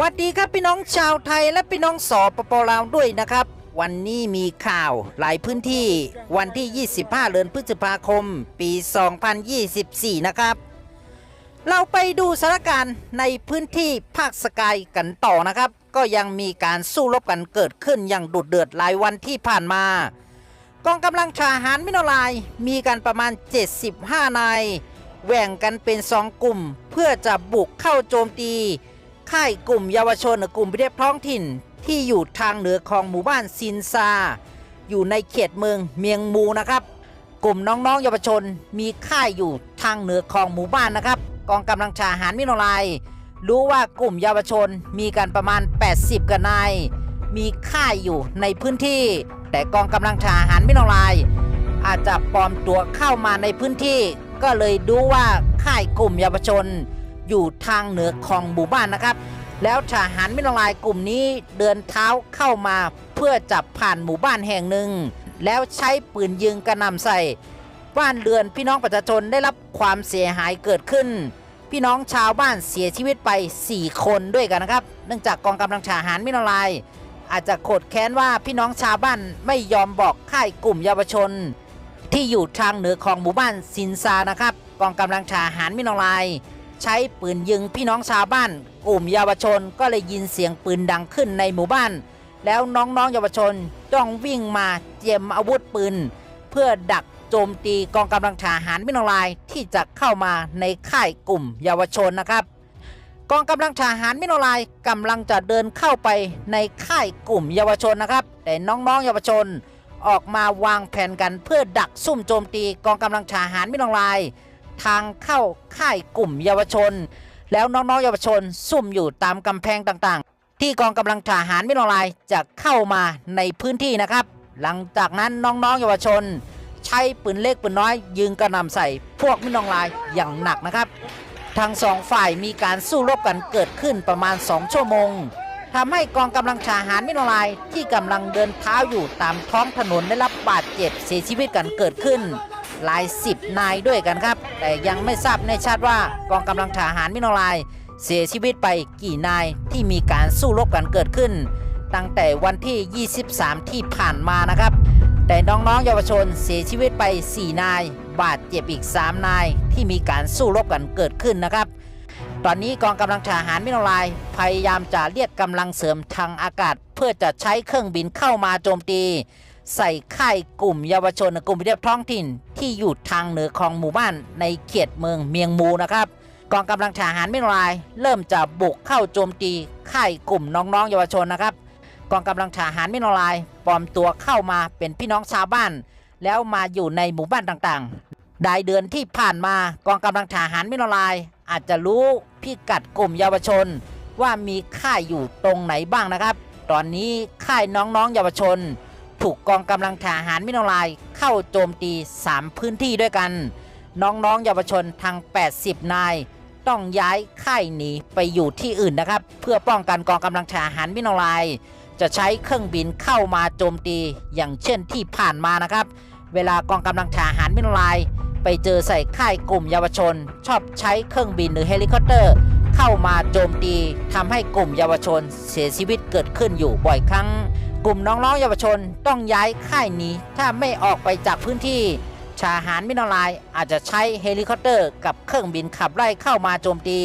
วัสดีครับพี่น้องชาวไทยและพี่น้องสปปลาวด้วยนะครับ วันนี้มีข่าวหลายพื้นที่วันที่ 25 เดือนพฤษภาคม ปี 2024 นะครับ เราไปดูสถานการณ์ในพื้นที่ภาคสกายกันต่อนะครับ ก็ยังมีการสู้รบกันเกิดขึ้นอย่างดุเดือดหลายวันที่ผ่านมา กองกำลังทหารมิโนลายมีกันประมาณ 75 นายแบ่งกันเป็นสองกลุ่มเพื่อจะบุกเข้าโจมตี ค่ายกลุ่มเยาวชนหรือกลุ่มพิเทพท้องถิ่นที่อยู่ทางเหนือของหมู่บ้านซินซา อยู่ในเขตเมืองเมียงมูนะครับ กลุ่มน้องๆเยาวชนมีค่ายอยู่ทางเหนือของหมู่บ้านนะครับ กองกำลังทหารมิโนลายรู้ว่ากลุ่มเยาวชนมีกันประมาณ 80กันนายมีค่ายอยู่ในพื้นที่ แต่กองกำลังทหารมิโนลายอาจจะปลอมตัวเข้ามาในพื้นที่ ก็เลยดูว่าค่ายกลุ่มเยาวชน อยู่ทางเหนือของหมู่บ้านนะครับ แล้วทหารมิโนลายกลุ่มนี้เดินเท้าเข้ามาเพื่อจับผ่านหมู่บ้านแห่งหนึ่ง แล้วใช้ปืนยิงกระหน่ำใส่ บ้านเรือนพี่น้องประชาชนได้รับความเสียหายเกิดขึ้น พี่น้องชาวบ้านเสียชีวิตไป 4 คนด้วยกันนะครับ เนื่องจากกองกำลังทหารมิโนลาย อาจจะโกรธแค้นว่าพี่น้องชาวบ้านไม่ยอมบอกค่ายกลุ่มเยาวชน ที่อยู่ทางเหนือของหมู่บ้านซินซานะครับกองกำลังทหารมิโนลาย ใช้ปืนยิงพี่น้องชาวบ้าน กลุ่มเยาวชนก็เลยยินเสียงปืนดังขึ้นในหมู่บ้าน แล้วน้องๆเยาวชนต้องวิ่งมาเตรียมอาวุธปืน เพื่อดักโจมตีกองกำลังทหารมิโนลายที่จะเข้ามาในค่ายกลุ่มเยาวชนนะครับกองกำลังทหารมิโนลายกำลังจะเดินเข้าไปในค่ายกลุ่มเยาวชนนะครับ แต่น้องๆเยาวชน ออกมาวางแผนกันเพื่อดักซุ่มโจมตีกองกำลังทหารมิโนลาย ทางเข้าค่ายกลุ่มเยาวชน แล้วน้องๆเยาวชน ซุ่มอยู่ตามกำแพงต่างๆ ที่กองกำลังทหารมิโนลายจะเข้ามาในพื้นที่นะครับ หลังจากนั้นน้องๆเยาวชน ใช้ปืนเล็กปืนน้อยยิงกระหน่ำใส่พวกมิโนลายอย่างหนักนะครับทั้งสองฝ่ายมีการสู้รบกันเกิดขึ้นประมาณ 2 ชั่วโมงทำให้กองกำลังทหารมิโนลายที่กำลังเดินเท้าอยู่ตามท้องถนนได้รับบาดเจ็บเสียชีวิตกันเกิดขึ้น หลายสิบนายด้วยกันครับ แต่ยังไม่ทราบแน่ชัดว่ากองกำลังทหารมิโนลาย เสียชีวิตไปกี่นายที่มีการสู้รบกันเกิดขึ้น ตั้งแต่วันที่ 23 ที่ผ่านมานะครับ แต่น้องๆเยาวชนเสียชีวิตไป 4 นาย บาดเจ็บอีก 3 นายที่มีการสู้รบกันเกิดขึ้นนะครับ ตอนนี้กองกำลังทหารมิโนลายพยายามจะเรียกกำลังเสริมทางอากาศ เพื่อจะใช้เครื่องบินเข้ามาโจมตี ใส่ค่ายกลุ่มเยาวชนกลุ่มวิทยาท้องถิ่น ที่อยู่ทางเหนือของหมู่บ้านในเขตเมืองเมียงมูนะครับกองกำลังทหารมิโนลาย เริ่มจะบุกเข้าโจมตีค่ายกลุ่มน้องๆเยาวชนนะครับ กองกำลังทหารมิโนลายปลอมตัวเข้ามาเป็นพี่น้องชาวบ้าน แล้วมาอยู่ในหมู่บ้านต่างๆได้เดือนที่ผ่านมากองกำลังทหารมิโนลาย อาจจะรู้พิกัดกลุ่มเยาวชน ว่ามีค่ายอยู่ตรงไหนบ้างนะครับ ตอนนี้ค่ายน้องๆเยาวชน ถูกกองกำลังทหารมิโนลายเข้าโจมตี 3 พื้นที่ด้วยกัน น้องๆเยาวชนทั้ง80 นาย ต้องย้ายค่ายหนีไปอยู่ที่อื่นนะครับ เพื่อป้องกันกองกำลังทหารมิโนลาย จะใช้เครื่องบินเข้ามาโจมตีอย่างเช่นที่ผ่านมานะครับ เวลากองกำลังทหารมิโนลาย ไปเจอใส่ค่ายกลุ่มเยาวชน ชอบใช้เครื่องบินหรือเฮลิคอปเตอร์เข้ามาโจมตีทำให้กลุ่มเยาวชนเสียชีวิตเกิดขึ้นอยู่บ่อยครั้ง กลุ่มน้องๆเยาวชนต้องย้ายค่ายหนี้ ถ้าไม่ออกไปจากพื้นที่ทหารมิโนลายอาจจะใช้เฮลิคอปเตอร์กับเครื่องบินขับไล่เข้ามาโจมตี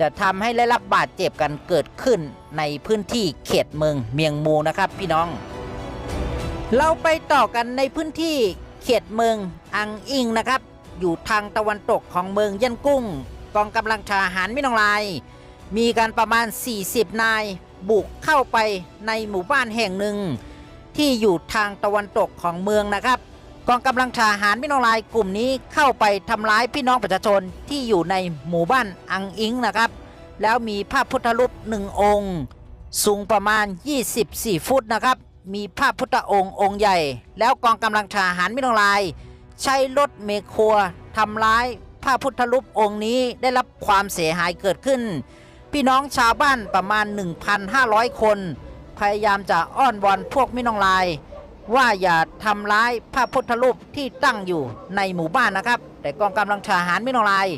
จะทำให้ได้รับบาดเจ็บกันเกิดขึ้นในพื้นที่เขตเมืองเมียงมูนะครับพี่น้อง เราไปต่อกันในพื้นที่เขตเมืองอังอิงนะครับ อยู่ทางตะวันตกของเมืองยันกุ้ง กองกำลังทหารมินอลายมีกันประมาณ 40 นาย บุกเข้าไปในหมู่บ้านแห่งหนึ่ง ที่อยู่ทางตะวันตกของเมืองนะครับกองกำลังทหารมินองลายกลุ่มนี้เข้าไปทำร้ายพี่น้องประชาชนที่อยู่ในหมู่บ้านอังอิงนะครับ แล้วมีพระพุทธรูปหนึ่งองค์ สูงประมาณ 24 ฟุตนะครับ มีพระพุทธองค์องค์ใหญ่ แล้วกองกำลังทหารมิโนลาย ใช้รถเมครัวทำร้ายพระพุทธรูปองค์นี้ได้รับความเสียหายเกิดขึ้น พี่น้องชาวบ้านประมาณ 1,500 คน พยายามจะอ้อนวอนพวกมิโนลาย ว่าอย่าทำร้ายพระพุทธรูปที่ตั้งอยู่ในหมู่บ้านนะครับ แต่กองกำลังทหารมิโนลาย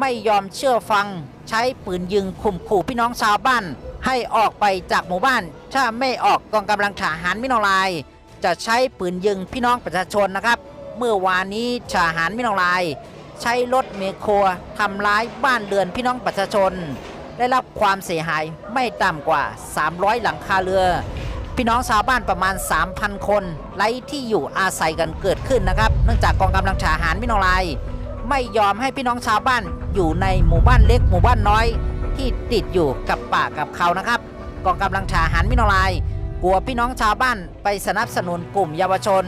ไม่ยอมเชื่อฟังใช้ปืนยิงข่มขู่พี่น้องชาวบ้าน ให้ออกไปจากหมู่บ้าน ถ้าไม่ออกกองกำลังทหารมิโนลาย จะใช้ปืนยิงพี่น้องประชาชนนะครับ เมื่อวานนี้ทหารมิโนลาย ใช้รถเมโครทำร้ายบ้านเรือนพี่น้องประชาชน ได้รับความเสียหายไม่ต่ำกว่า 300 หลังคาเรือ พี่น้องชาวบ้านประมาณ 3,000 คนไร้ที่อยู่อาศัยกันเกิดขึ้นนะครับ เนื่องจากกองกำลังทหารมิโนลาย ไม่ยอมให้พี่น้องชาวบ้านอยู่ในหมู่บ้านเล็กหมู่บ้านน้อย ที่ติดอยู่กับป่ากับเขานะครับ กองกำลังทหารมิโนลายกลัวพี่น้องชาวบ้านไปสนับสนุนกลุ่มเยาวชน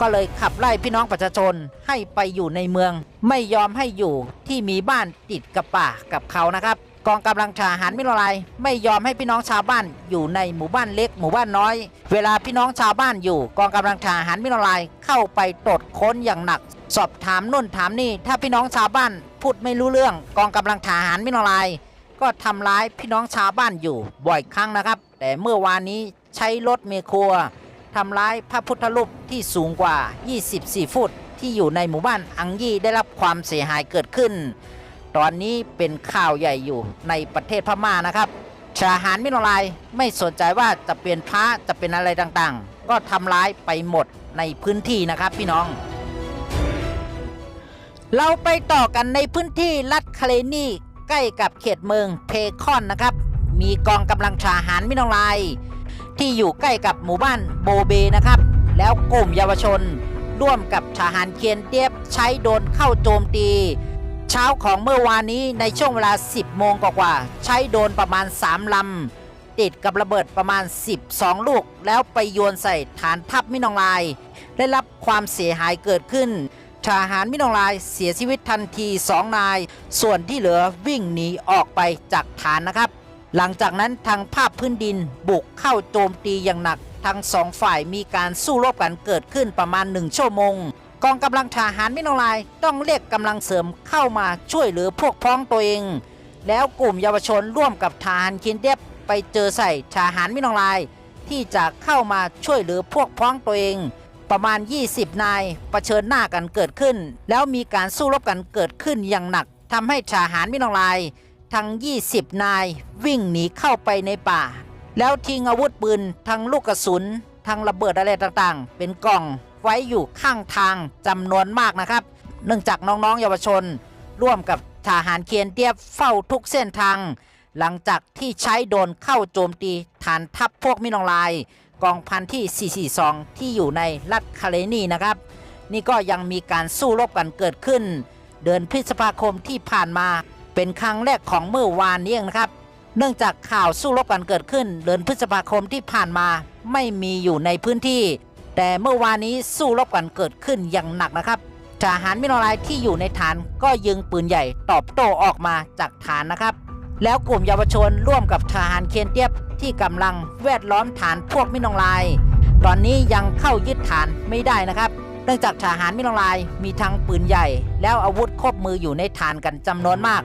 ก็เลยขับไล่พี่น้องประชาชนให้ไปอยู่ในเมือง ไม่ยอมให้อยู่ที่มีบ้านติดกับป่ากับเขานะครับ กองกำลังทหารมิโนลายไม่ยอมให้พี่น้องชาวบ้านอยู่ในหมู่บ้านเล็ก หมู่บ้านน้อย เวลาพี่น้องชาวบ้านอยู่ กองกำลังทหารมิโนลายเข้าไปตรวจค้นอย่างหนัก สอบถามนู่นถามนี่ ถ้าพี่น้องชาวบ้านพูดไม่รู้เรื่อง กองกำลังทหารมิโนลายก็ทำร้ายพี่น้องชาวบ้านอยู่บ่อยครั้งนะครับ แต่เมื่อวานนี้ใช้รถเมครทำร้ายพระพุทธรูปที่สูงกว่า 24 ฟุตที่อยู่ในหมู่บ้านอังยี่ได้รับความเสียหายเกิดขึ้น ตอนนี้เป็นข่าวใหญ่อยู่ในประเทศพม่านะครับทหารมิโนลายไม่สนใจว่าจะเป็นพระจะเป็นอะไรต่างๆ ก็ทำร้ายไปหมดในพื้นที่นะครับพี่น้อง เราไปต่อกันในพื้นที่รัฐคาเลนีใกล้กับเขตเมืองเพคอนนะครับ มีกองกำลังทหารมิโนลายที่อยู่ใกล้กับหมู่บ้านโบเบนะครับ แล้วกลุ่มเยาวชน ร่วมกับทหารเคียนเตียบใช้โดนเข้าโจมตี เช้าของเมื่อวานนี้ในช่วงเวลา 10 โมงกว่าๆใช้โดนประมาณ 3 ลำ ติดกับระเบิดประมาณ 12 ลูก แล้วไปโยนใส่ฐานทัพมินองลาย ได้รับความเสียหายเกิดขึ้นทหารมินองลายเสียชีวิตทันทีสองนาย ส่วนที่เหลือวิ่งหนีออกไปจากฐานนะครับ หลังจากนั้นทางภาพพื้นดินบุกเข้าโจมตีอย่างหนัก ทั้งสองฝ่ายมีการสู้รบกันเกิดขึ้นประมาณหนึ่งชั่วโมง กองกำลังทหารมิโนลายต้องเรียกกำลังเสริมเข้ามาช่วยเหลือพวกพ้องตัวเอง แล้วกลุ่มเยาวชนร่วมกับทหารคินเดบไปเจอใส่ทหารมิโนลาย ที่จะเข้ามาช่วยเหลือพวกพ้องตัวเอง ประมาณ 20 นายเผชิญหน้ากันเกิดขึ้น แล้วมีการสู้รบกันเกิดขึ้นอย่างหนักทำให้ทหารมิโนลาย ทั้ง 20 นายวิ่งหนีเข้าไปในป่า แล้วทิ้งอาวุธปืนทั้งลูกกระสุนทั้งระเบิดอะไรต่างๆ เป็นกล่อง ไว้อยู่ข้างทางจำนวนมากนะครับ เนื่องจากน้องๆ เยาวชน ร่วมกับทหารเคียนเตียบเฝ้าทุกเส้นทาง หลังจากที่ใช้โดนเข้าโจมตีฐานทัพพวกมินองลาย กองพันที่ 442 ที่อยู่ในรัฐคาเลนีนะครับ นี่ก็ยังมีการสู้รบกันเกิดขึ้น เดือนพฤษภาคมที่ผ่านมาเป็นครั้งแรกของเมื่อวานนี้เองนะครับ เนื่องจากข่าวสู้รบกันเกิดขึ้น เดือนพฤษภาคมที่ผ่านมาไม่มีอยู่ในพื้นที่ แต่เมื่อวานนี้สู้รบกันเกิดขึ้นอย่างหนักนะครับทหารมิโนลายที่อยู่ในฐานก็ยิงปืนใหญ่ตอบโต้ออกมาจากฐานนะครับ แล้วกลุ่มเยาวชนร่วมกับทหารเคียนเตียบที่กำลังแวดล้อมฐานพวกมิโนลาย ตอนนี้ยังเข้ายึดฐานไม่ได้นะครับ เนื่องจากทหารมิโนลายมีทั้งปืนใหญ่ แล้วอาวุธครบมืออยู่ในฐานกันจำนวนมาก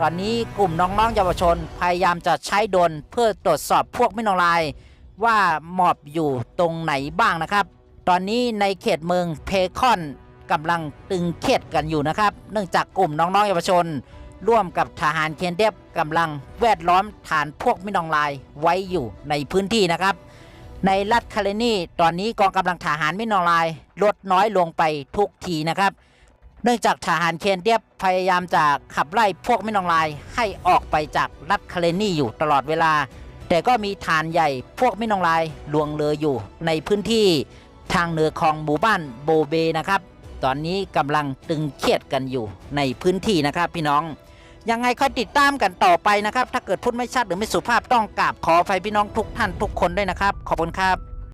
ตอนนี้กลุ่มน้องๆเยาวชนพยายามจะใช้โดนเพื่อตรวจสอบพวกมิโนลาย ว่าหมอบอยู่ตรงไหนบ้างนะครับ ตอนนี้ในเขตเมืองเพคอนกำลังตึงเครียดกันอยู่นะครับ เนื่องจากกลุ่มน้องๆเยาวชน ร่วมกับทหารเคนเดบกำลังแวดล้อมฐานพวกมินองลายไว้อยู่ในพื้นที่นะครับ ในรัฐคาเลนีตอนนี้กองกำลังทหารมินองลายลดน้อยลงไปทุกทีนะครับเนื่องจากทหารเคนเดียบพยายามจะขับไล่พวกมินองลายให้ออกไปจากรัฐคาเลนีอยู่ตลอดเวลา แต่ก็มีฐานใหญ่พวกไม่นองลายลวงเลออยู่ ในพื้นที่ทางเหนือของหมู่บ้านโบเบนะครับ ตอนนี้กำลังตึงเครียดกันอยู่ในพื้นที่นะครับพี่น้อง ยังไงค่อยติดตามกันต่อไปนะครับ ถ้าเกิดพูดไม่ชัดหรือไม่สุภาพต้องกราบขอไฟพี่น้องทุกท่านทุกคนด้วยนะครับ ขอบคุณครับ